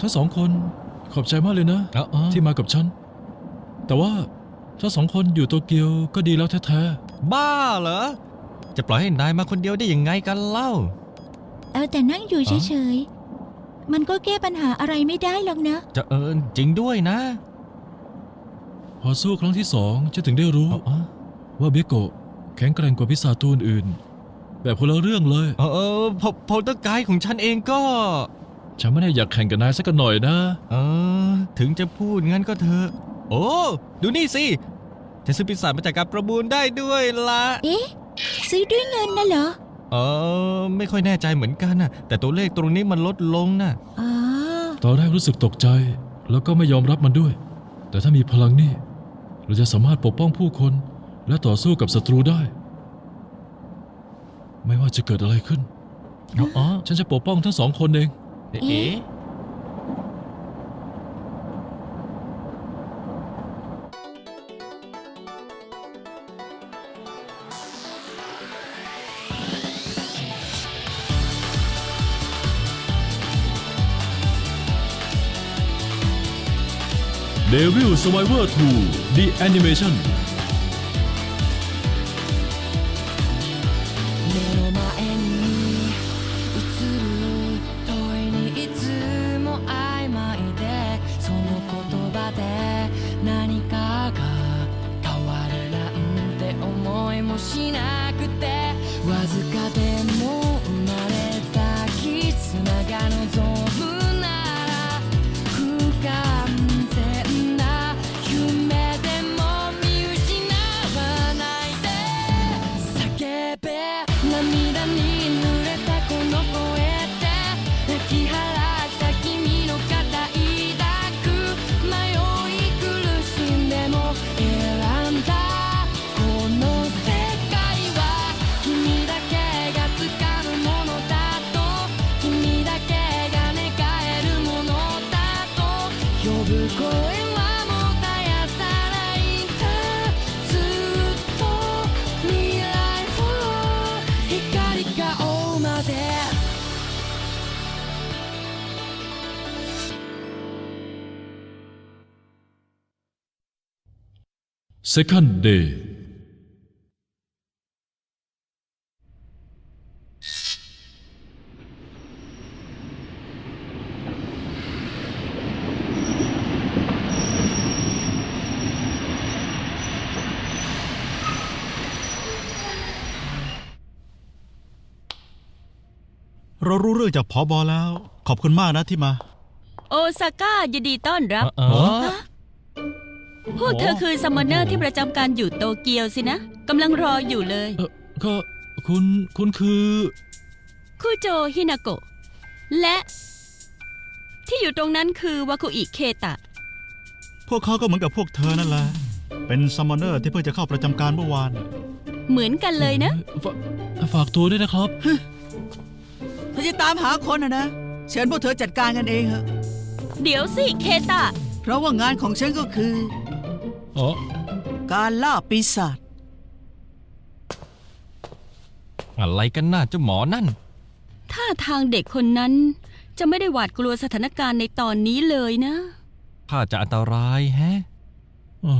ทั้งสองคนขอบใจมากเลยนะเออเออที่มากับฉัน แต่ว่าทั้งสองคนอยู่โตเกียวก็ดีแล้วแท้บ้าเหรอ จะปล่อยให้นายมาคนเดียวได้ยังไงกันเล่า เอาแต่นั่งอยู่เฉยๆ มันก็แก้ปัญหาอะไรไม่ได้หรอกนะ จะเอิญจริงด้วยนะๆพอสู้ครั้งที่สองฉันถึงได้รู้เออเออว่าเบโกะแข็งแกร่งกว่าพิซซ่าตัวอื่นๆแบบคนละเรื่องเลย เออเออพอพอตกายของฉันเองก็ ฉันไม่ได้อยากแข่งกับนายสักหน่อยนะ เออ ถึงจะพูดงั้นก็เถอะ โอ้ ดูนี่สิจะซื้อปีศาจมาจากการประมูลได้ด้วยละเอ๊ะ ซื้อด้วยเงินนะเหรอ เออ ไม่ค่อยแน่ใจเหมือนกันนะแต่ตัวเลขตรงนี้มันลดลงนะอ๋อ ตอนแรกรู้สึกตกใจ แล้วก็ไม่ยอมรับมันด้วย แต่ถ้ามีพลังนี่ เราจะสามารถปกป้องผู้คน และต่อสู้กับศัตรูได้ ไม่ว่าจะเกิดอะไรขึ้น อ๋อ ฉันจะปกป้องทั้งสองคนเอง The E? Devil Survivor 2 The Animation Second Day เรารู้เรื่องจากผอบอแล้ว ขอบคุณมากนะที่มา โอซาก้ายินดีต้อนรับ เออ พวกเธอคือซัมมอนเนอร์ที่ประจำการอยู่โตเกียวสินะกำลังรออยู่เลย เออก็คุณคุณคือคุโจฮินาโกะและ ที่อยู่ตรงนั้นคือวาคุอิเคตะ พวกเขาก็เหมือนกับพวกเธอนั่นแหละ เป็นซัมมอนเนอร์ที่เพิ่งจะเข้าประจำการเมื่อวาน เหมือนกันเลยนะฝฝากตัวด้วยนะครับถ้าจะตามหาคนนะนะ เชิญพวกเธอจัดการกันเองเถอะเดี๋ยวสิเคตะ เพราะว่างานของฉันก็คือ อ๋อการล่าปีศาจอะไรกันน่ะเจ้าหมอนั่นถ้าทางเด็กคนนั้นจะไม่ได้หวาดกลัวสถานการณ์ในตอนนี้เลยนะถ้าจะอันตรายแฮะ อ๋อ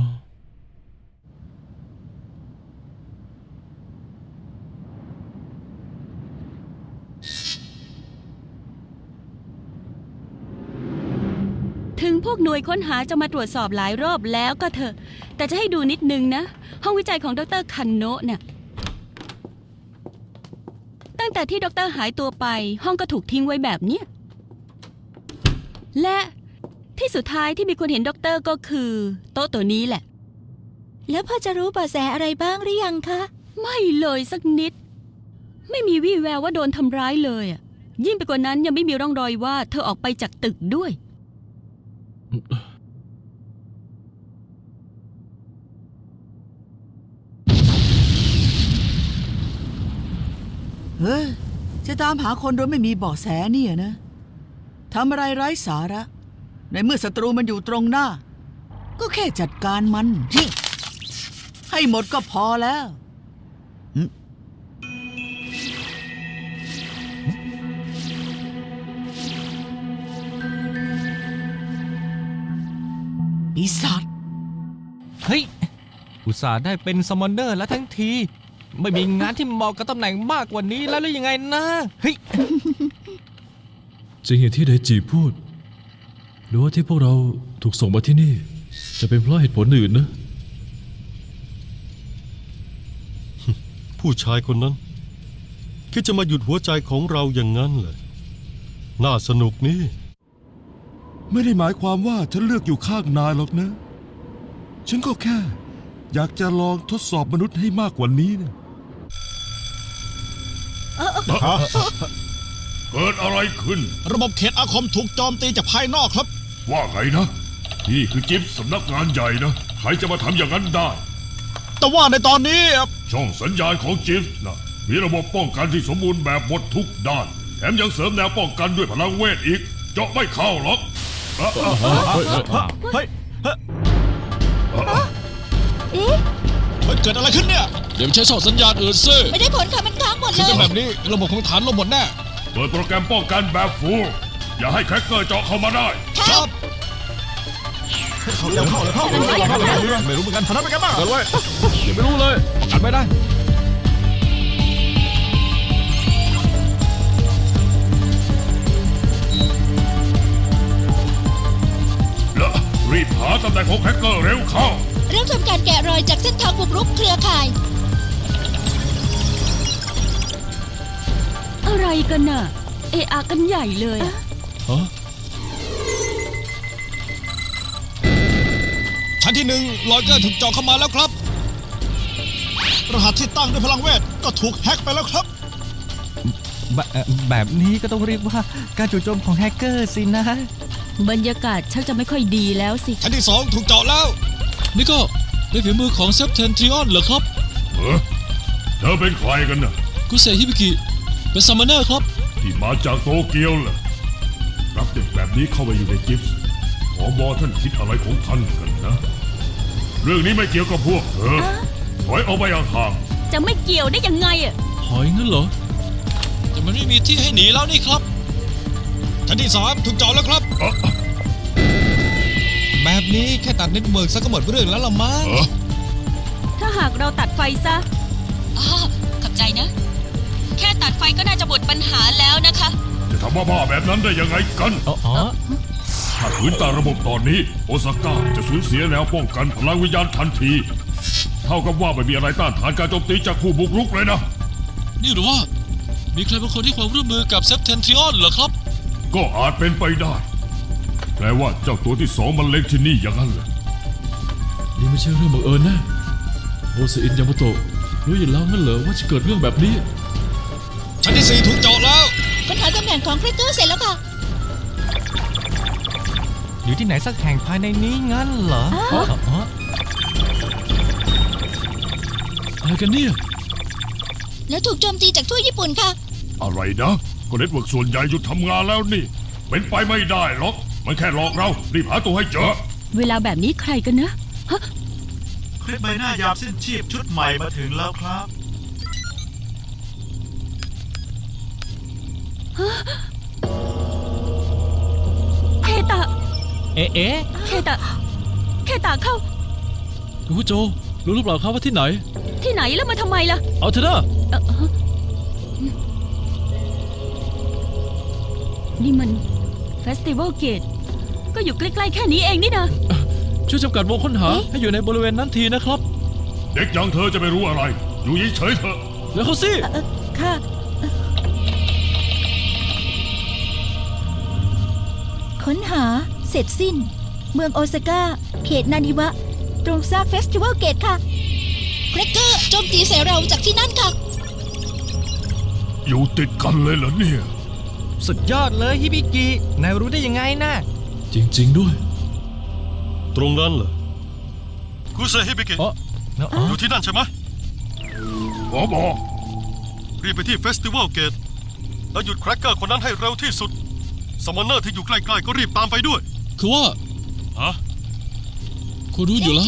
ถึง พวกหน่วยค้นหาจะมาตรวจสอบหลายรอบแล้วก็เถอะ แต่จะให้ดูนิดนึงนะ ห้องวิจัยของดรคันโนะเนี่ยตั้งแต่ที่ดรหายตัวไป ห้องก็ถูกทิ้งไว้แบบเนี้ยและที่สุดท้ายที่มีคนเห็นดรก็คือ โต๊ะตัวนี้แหละ แล้วพอจะรู้เบาะแสอะไรบ้างหรือยังคะ ไม่เลยสักนิด ไม่มีวี่แววว่าโดนทำร้ายเลยอะยิ่งไปกว่านั้นยังไม่มีร่องรอยว่าเธอออกไปจากตึกด้วย เฮ้ย จะตามหาคนโดยไม่มีเบาะแสเนี่ยนะ ทำอะไรไร้สาระ ในเมื่อศัตรูมันอยู่ตรงหน้า ก็แค่จัดการมัน ให้หมดก็พอแล้ว ปีศาจเฮ้ยอุตส่าห์ได้เป็นซัมมอนเนอร์แล้วทั้งที ไม่มีงานที่เหมาะกับตำแหน่งมากกว่านี้แล้วหรือยังไงนะเฮ้ยจริงอย่างที่ไดจีพูด หรือว่าที่พวกเราถูกส่งมาที่นี่ จะเป็นเพราะเหตุผลอื่นนะ ผู้ชายคนนั้น คิดจะมาหยุดหัวใจของเราอย่างนั้นเลยน่าสนุกนี่ ไม่ได้หมายความว่าฉันเลือกอยู่ข้างนายหรอกนะ ฉันก็แค่ อยากจะลองทดสอบมนุษย์ให้มากกว่านี้นะเกิดอะไรขึ้น ระบบเขตอาคมถูกโจมตีจากภายนอกครับ ว่าไงนะ นี่คือจิ๊บสำนักงานใหญ่นะ ใครจะมาทำอย่างนั้นได้ แต่ว่าในตอนนี้ ช่องสัญญาณของจิ๊บนะมีระบบป้องกันที่สมบูรณ์แบบหมดทุกด้าน แถมยังเสริมแนวป้องกันด้วยพลังเวทอีก เจาะไม่เข้าหรอกอะอะอะ เฮ้ยเอ๊ะเกิดอะไรขึ้นเนี่ยเดี๋ยวใช้ช่องสัญญาณอื่นซิไม่ได้ผลค่ะมันค้างหมดเลยเป็นแบบนี้ระบบของฐานลมหมดแน่เปิดโปรแกรมป้องกันแบบฟูลอย่าให้แครกเกอร์เจาะเข้ามาได้ ครับเข้าแล้วเข้าแล้วเข้าไม่รู้เหมือนกันฐานะเป็นบ้างกันไว้ยังไม่รู้เลยอัดไม่ได้ รีบหาตำแหน่งของแครกเกอร์เร็วเข้า เริ่มทำการแกะรอยจากเส้นทางบุกรุกเครือข่าย อะไรกันน่ะ เอะอะกันใหญ่เลยอะฮะชั้นที่หนึ่งลอยเกอร์ถูกเจาะเข้ามาแล้วครับ รหัสที่ตั้งด้วยพลังเวทก็ถูกแฮ็กไปแล้วครับ แบบเอ่อแบบนี้ก็ต้องเรียกว่าการจู่โจมของแฮกเกอร์สินะ บรรยากาศชักจะไม่ค่อยดีแล้วสิ ชั้นที่สองถูกเจาะแล้ว นี่ก็เป็นฝีมือของเซฟเทนทริออนเหรอครับเออเธอเป็นใครกันนะกุเซฮิบิกิเป็นซัมมอนเนอร์ครับ ที่มาจากโตเกียวเหรอรับเด็กแบบนี้เข้ามาอยู่ในจิ๊บขอบอท่านคิดอะไรของท่านกันนะ เรื่องนี้ไม่เกี่ยวกับพวกเธอถอยออกไปห่างจะไม่เกี่ยวได้ยังไงอะหอยงั้นเหรอ แต่มันไม่มีที่ให้หนีแล้วนี่ครับ ชั้นที่สามถูกเจาะแล้วครับๆเอ่อแบบนี้แค่ตัดเน็ตเวิร์กซะก็หมดเรื่องแล้วละมั้งเอ่อถ้าหากเราตัดไฟซะ อ๋อขอบใจนะ แค่ตัดไฟก็น่าจะหมดปัญหาแล้วนะคะ จะทำบ้าๆแบบนั้นได้ยังไงกัน อ๋ออ๋อถ้าขืนตามระบบตอนนี้ โอซาก้าจะสูญเสียแนวป้องกันพลังวิญญาณทันที เท่ากับว่าไม่มีอะไรต้านทานการโจมตีจากผู้บุกรุกเลยนะ นี่หรือว่า มีใครบางคนที่ความร่วมมือกับเซฟเทนทริออนเหรอครับ ก็อาจเป็นไปได้ แปลว่าเจ้าตัวที่สองมันเล็งที่นี่อย่างนั้นเลยนี่ไม่ใช่เรื่องบังเอิญนะโอซอินยามาโตะรู้อยู่แล้วงั้นเหรอว่าจะเกิดเรื่องแบบนี้ ชั้นที่สี่ถูกเจาะแล้วปัญหาตำแหน่งของคริสเตอร์เสร็จแล้วค่ะ อยู่ที่ไหนสักแห่งภายในนี้งั้นเหรออ๋ออ๋ออะไรกันเนี่ย แล้วถูกโจมตีจากทั่วญี่ปุ่นค่ะ อะไรนะ ก็เน็ตเวิร์กส่วนใหญ่หยุดทำงานแล้วนี่ เป็นไปไม่ได้หรอก มันแค่หลอกเรา รีบหาตัวให้เจอ เวลาแบบนี้ใครกันนะคลิปใบหน้ายามสิ้นชีพชุดใหม่มาถึงแล้วครับ เคตะ เอ๊ะเอ๊ะเคตะ เคตะเข้า คุณผู้โจรู้หรือเปล่าครับว่าที่ไหน ที่ไหนแล้วมาทำไมล่ะ เอาเถอะนะ เอ่อ นี่มันเฟสติวัลเกตก็อยู่ใกล้ๆแค่นี้เองนี่นะช่วยจำกัดวงค้นหาเอ๊ะให้อยู่ในบริเวณนั้นทีนะครับ เด็กอย่างเธอจะไม่รู้อะไร อยู่เฉยๆเถอะแล้วเขาสิเออค่ะ ค้นหาเสร็จสิ้น เมืองโอซาก้าเขตนานิวะ ตรงซากเฟสติวัลเกตค่ะแครกเกอร์โจมตีใส่เราจากที่นั่นค่ะ อยู่ติดกันเลยเหรอเนี่ย สุดยอดเลยฮิบิกินายรู้ได้ยังไงนะจริง ๆ ด้วย ตรงนั้นเหรอคุเซฮิบิกิอ๋ออ๋ออยู่ที่นั่นใช่ไหมขอบอกรีบไปที่เฟสติวัลเกต แล้วหยุดแครกเกอร์คนนั้นให้เร็วที่สุดสมอนเนอร์ที่อยู่ใกล้ๆก็รีบตามไปด้วย คือว่าฮะคุณรู้อยู่แล้ว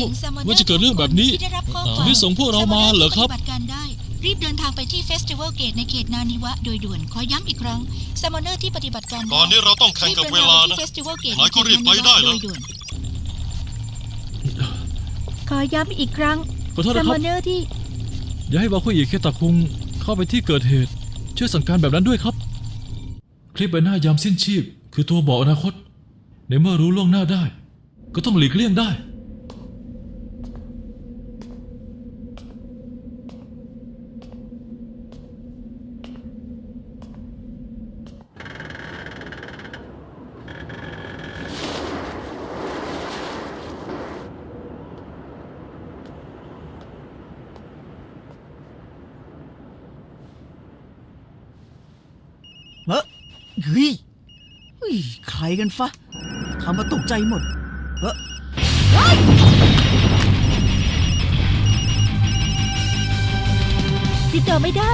ว่าจะเกิดเรื่องแบบนี้ที่ได้รับข้อถึความงได้ส่งพวกเรามาเหรอครับปฏิบัติกา รได้รีบเดินทางไปที่เฟสติวัลเกตในเขตนานิวะโดยด่วนขอย้ำอีกครั้งซามอนเนอร์ที่ปฏิบัติการได้ตอนนี้เราต้องแข่งกับเวลานะ รีบดิทงไปที่ Festival Gate นายก็รีบไปได้เหรอโดยด่วนขอย้ำอีกครั้งขอโทษซันะมคมรัอบนเนอร์ที่อย่าให้วาคุอิเคตะคุงเข้าไปที่เกิดเหตุช่วยสั่งการแบบนั้นด้วยครับ คลิปใบหน้ายามสิ้นชีพ คือตัวบอกอนาคต ในเมื่อรู้ล่วงหน้าได้ ก็ต้องหลีกเลี่ยงได้ เฮ้ย เฮ้ยเฮ้ยใครกันฟะทำมาตกใจหมดเฮ้ยเฮ้ยติดต่อไม่ได้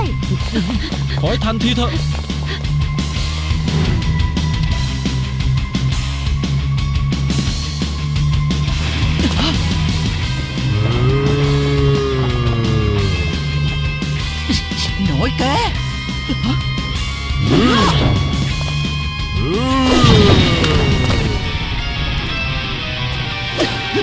ขอให้ทันทีเถอะหน่อยแก คุ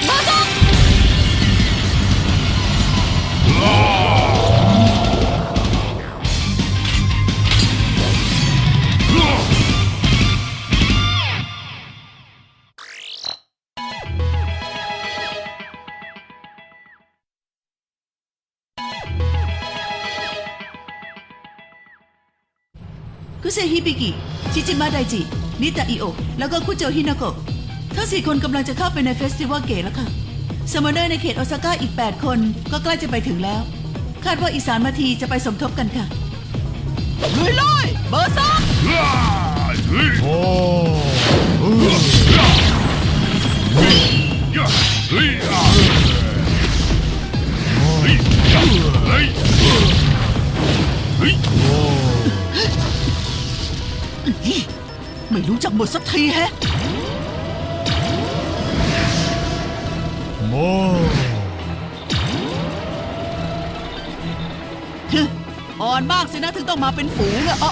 เซฮิบิกิชิจิมะไดจินิตาอิโอแล้ว ก็คุโจฮินาโกะทั้งสี่คนกำลังจะเข้าไปในเฟสติวัลเกตแล้วค่ะสมอนเนอร์ในเขตโอซาก้าอีก 8 คนก็ใกล้จะไปถึงแล้ว คาดว่าอีกสามนาทีจะไปสมทบกันค่ะลุยเลยเบอร์สองโอ้เฮ้ยเฮ้ยเฮ้ยเฮ้ยเฮ้ยไม่รู้จักหมดสักทีแฮะ มฮึอ่อนมากสินะถึงต้องมาเป็นฝูงอะอ๋อ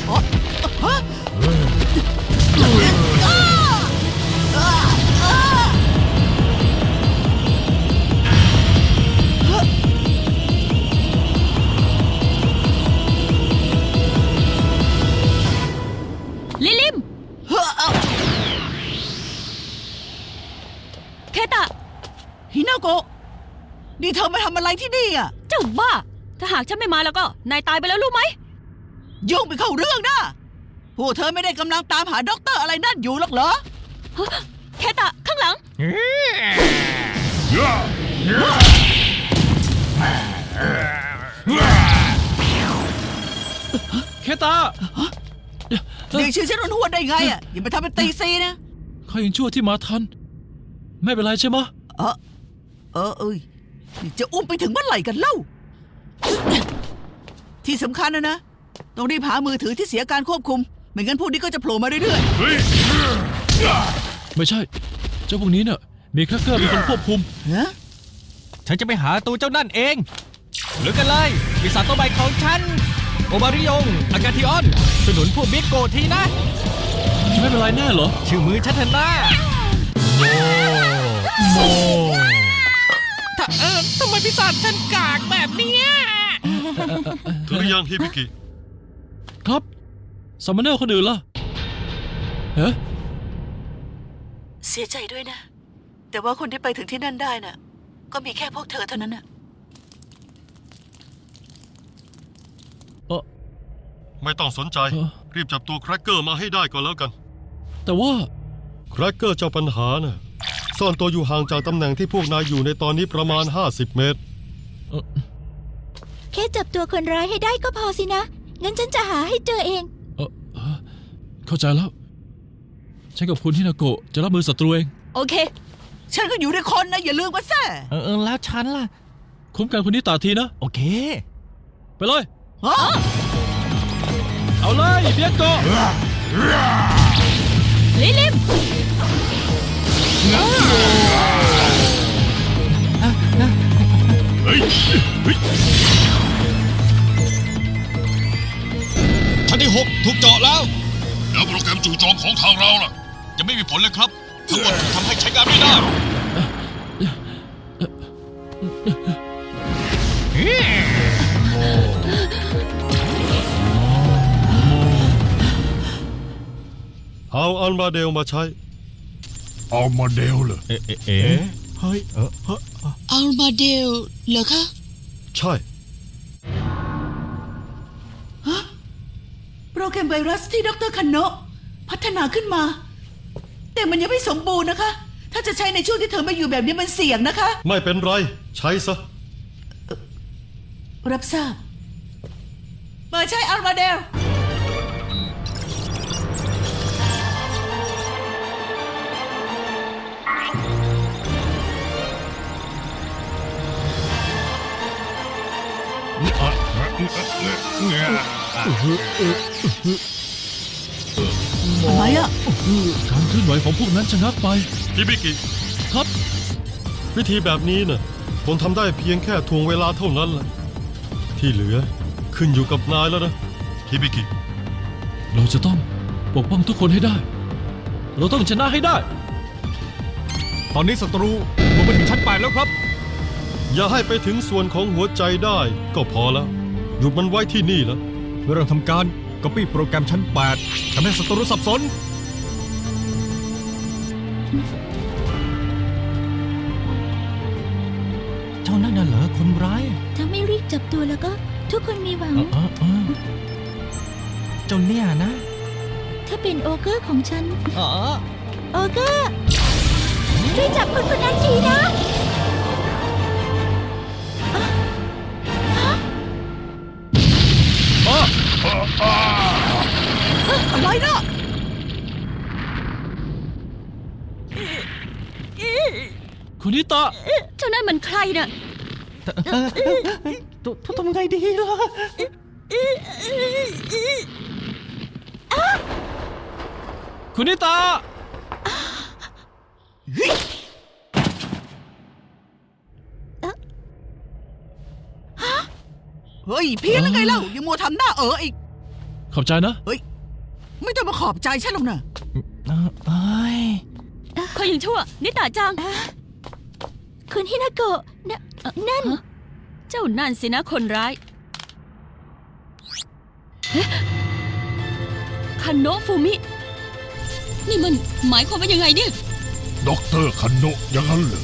โกะนี่เธอมาทำอะไรที่นี่อะเจ้าบ้า ถ้าหากฉันไม่มาแล้วก็ นายตายไปแล้วรู้ไหม ยุ่งไปเข้าเรื่องนะพวกเธอไม่ได้กำลังตามหาด็อกเตอร์อะไรนั่นอยู่หรอกเหรอเคตะข้างหลัง เคตา เรียกชื่อฉันรนหัวได้ไงอะอย่าไปทำเป็นตีซีนะ ข้ายังชั่วที่มาทัน ไม่เป็นไรใช่ไหมะ เออ เออเอ้ยนี่จะอุ้มไปถึงเมื่อไหร่กันเล่า ที่สำคัญนะนะ ต้องรีบหามือถือที่เสียการควบคุม ไม่งั้นพวกนี้ก็จะโผล่มาเรื่อยเฮ้ยไม่ใช่ เจ้าพวกนี้เนี่ยมีแครกเกอร์เป็นคนควบคุม ๆฮะฉันจะไปหาตัวเจ้านั่นเองเหลือกันเลยปีศาจตัวใหม่ของฉัน โอบาริยงอากาทิออนสนุนพวกบิ๊กโกทีนะไม่เป็นไรแน่เหรอ ชื่อมือฉันเถอะนะโมถ้าเออทำไมปีศาจฉันกากแบบเนี้ยถึงหรือยังฮิบิกิ ครับซัมมอนเนอร์คนอื่นล่ะเฮ้เสียใจด้วยนะ แต่ว่าคนที่ไปถึงที่นั่นได้น่ะ ก็มีแค่พวกเธอเท่านั้นน่ะเออไม่ต้องสนใจเออรีบจับตัวแครกเกอร์มาให้ได้ก่อนแล้วกัน แต่ว่า แครกเกอร์เจ้าปัญหาน่ะ ซ่อนตัวอยู่ห่างจากตำแหน่งที่พวกนายอยู่ในตอนนี้ประมาณ 50 เมตร แค่จับตัวคนร้ายให้ได้ก็พอสินะ งั้นฉันจะหาให้เจอเอง เออเออเข้าใจแล้ว ฉันกับคุณฮินาโกะจะรับมือศัตรูเอง โอเค ฉันก็อยู่ในคนนะ อย่าลืมมาแซ่เออเออแล้วฉันล่ะ คุ้มกันคนนี้ตาทีนะ โอเค ไปเลย ฮะเอาเลยเบียโกะลิลิมเฮ้ยเฮ้ย ชั้นที่6ถูกเจาะแล้ว แล้วโปรแกรมจู่โจมของทางเราล่ะ ยังไม่มีผลเลยครับ ทั้งหมดถูกทำให้ใช้งานไม่ได้ เอาอันมาเดลมาใช้ อามาเดลเหรอเอ๊ะเอ๊ะเอ๊ะเฮ้ยเออเฮ้ยอัลมาเดลเหรอคะใช่โปรแกรมไวรัสที่ดรคันโนะพัฒนาขึ้นมา แต่มันยังไม่สมบูรณ์นะคะ ถ้าจะใช้ในช่วงที่เธอไม่อยู่แบบนี้มันเสี่ยงนะคะ ไม่เป็นไร ใช้ซะ รับทราบเปิดใช้อัลมาเดล ทำไมอะการเคลื่อนไหวของพวกนั้นชะงักไปฮิบิกิครับ วิธีแบบนี้น่ะคงทำได้เพียงแค่ทวงเวลาเท่านั้นแหละที่เหลือขึ้นอยู่กับนายแล้วนะฮิบิกิเราจะต้องปกป้องทุกคนให้ได้ เราต้องชนะให้ได้ ตอนนี้ศัตรูลงไปถึงชั้นแปดแล้วครับ อย่าให้ไปถึงส่วนของหัวใจได้ก็พอแล้ว หยุดมันไว้ที่นี่แล้วเริ่มทำการ Copy โปรแกรมชั้น 8ทำให้ศัตรูสับสน เจ้านั่นน่ะเหรอคนร้ายถ้าไม่รีบจับตัวแล้วก็ ทุกคนมีหวังเออเออเออเจ้าเนี่ยนะ ถ้าเป็นโอเกอร์ของฉันเออโอเกอร์ช่วยจับคนคนนั้นทีนะ อะไรนะคุณนิตะเจ้านั่นมันใครน่ะทำไงดีล่ะคุณนิตะ ฮ้ยเพี้ยนแล้วไงเล่ายังมัวทำหน้าเอออีก ขอบใจนะไม่ต้องมาขอบใจฉันหรอกนะเอ้ยคอยยังชั่วนิตาจัง คุณฮินาโกะนะนั่น เจ้านั่นสินะคนร้ายเอ๊ะคันโนะฟูมิ นี่มันหมายความว่ายังไงเนี่ยด็อกเตอร์คันโนะอยังนั้นเหรอ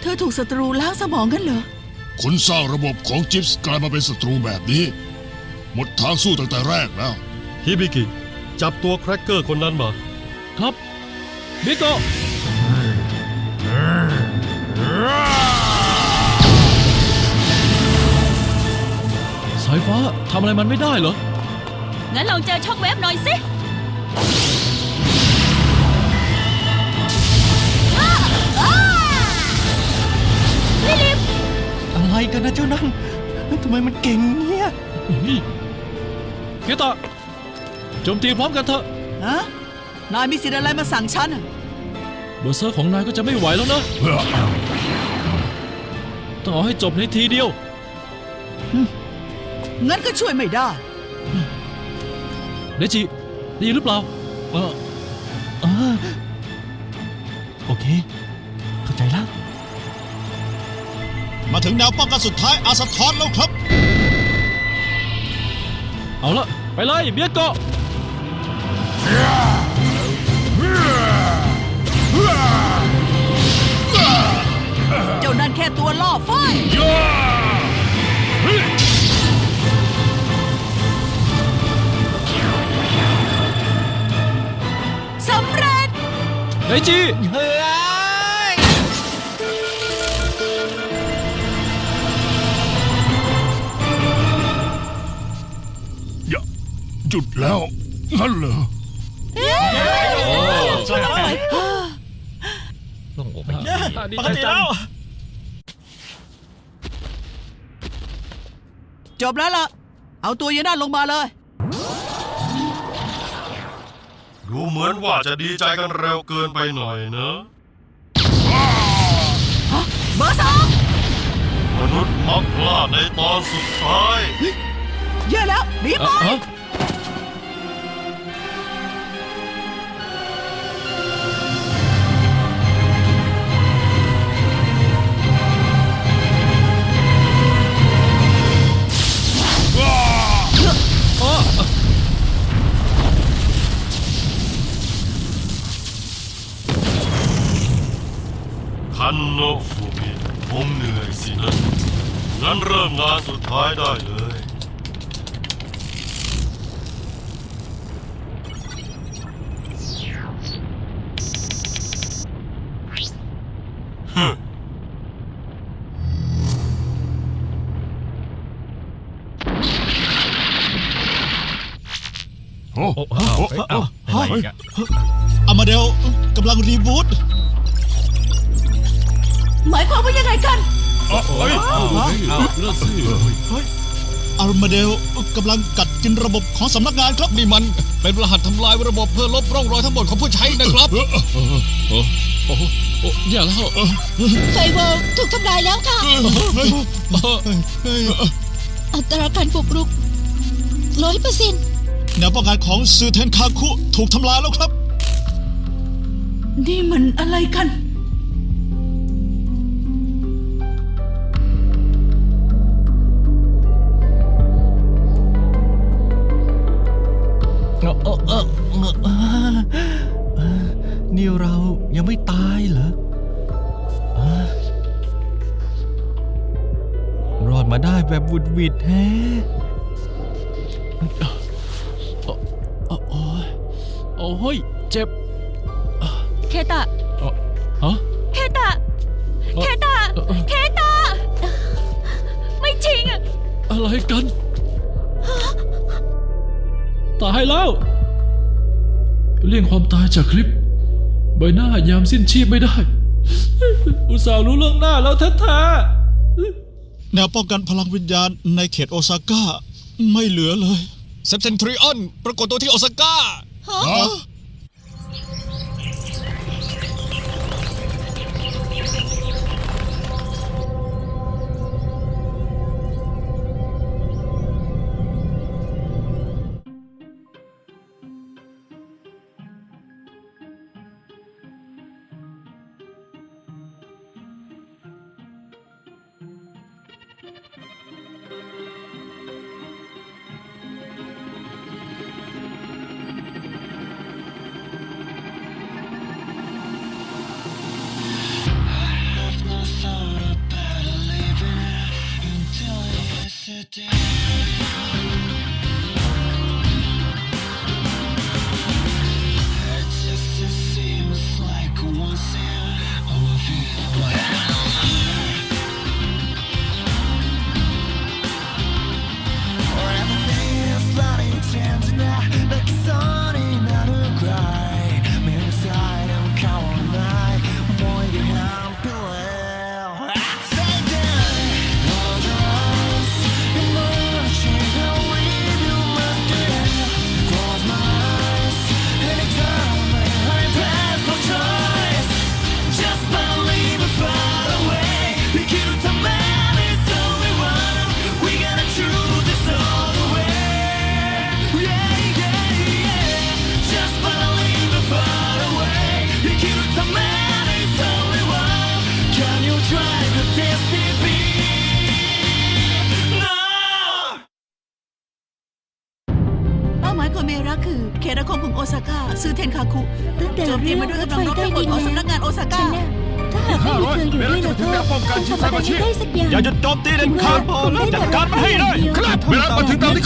เธอถูกศัตรูล้างสมองกันเหรอ คนสร้างระบบของจิปส์กลายมาเป็นศัตรูแบบนี้ หมดทางสู้ตั้งแต่แรกแล้ว ฮิบิกิจับตัวแครกเกอร์คนนั้นมา ครับบิโกะสายฟ้าทำอะไรมันไม่ได้เหรอ งั้นลองเจอช็อกเวฟหน่อยสิ นนะเจ้านั่นทำไมมันเก่งเนี่ยนี่เกตะโจมตีพร้อมกันเถอะฮะนายมีสิทธิ์อะไรมาสั่งฉันอะเบอร์เซอร์ของนายก็จะไม่ไหวแล้วนะต้องเอาให้จบในทีเดียวงั้นก็ช่วยไม่ได้เดจิได้ยินหรือเปล่าเออเออโอเค มาถึงแนวป้องกันสุดท้ายอาสะทอนแล้วครับ เอาละไปเลยเบียโกะเจ้านั่นแค่ตัวล่อไฟสำเร็จเดจิ หยุดแล้วงั้นเหรอต้องอกไปทีดีใจจังจบแล้วล่ะ เอาตัวยีน่าลงมาเลย ดูเหมือนว่าจะดีใจกันเร็วเกินไปหน่อยนะเบอร์สองมนุษย์มักพลาดในตอนสุดท้าย เยอะแล้วรีบไป โนะฟูเมะคงเหนื่อยสินะงั้นเริ่มงานสุดท้ายได้เลยฮึ นั่นสิอามาเดลกำลังกัดกินระบบของสำนักงานครับ นี่มันเป็นรหัสทำลายระบบเพื่อลบร่องรอยทั้งหมดของผู้ใช้นะครับโอ้โอ้โอ้อย่าแล้วไฟเวอลถูกทำลายแล้วค่ะ อัตราการบุกรุกร้อยเปอร์เซ็นต์แนวป้องกันของซือเทนคาคุถูกทำลายแล้วครับ นี่มันอะไรกัน ด้แบบบุดหวิดแฮะโอ้ยโอ้ยเจ็บ เคตะฮะเคตะ เคตะ เคตะ ไม่จริงอะอะไรกัน ตายแล้ว เลี่ยงความตายจากคลิป ใบหน้ายามสิ้นชีพไม่ได้ อุตส่าห์รู้เรื่องหน้าแล้วแท้ๆ แนวป้องกันพลังวิญญาณในเขตโอซาก้า ไม่เหลือเลย เซปเซนทริออนปรากฏตัวที่โอซาก้าเ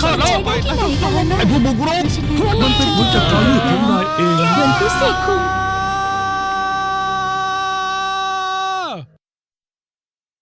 มาถึงตามที่คาดแล้วใช้ได้ที่ไหนกันล่ะนะไอ้ผู้บุกรุกมันเป็นผลจากการเลือกของนายเองเดือนพฤศจิกายน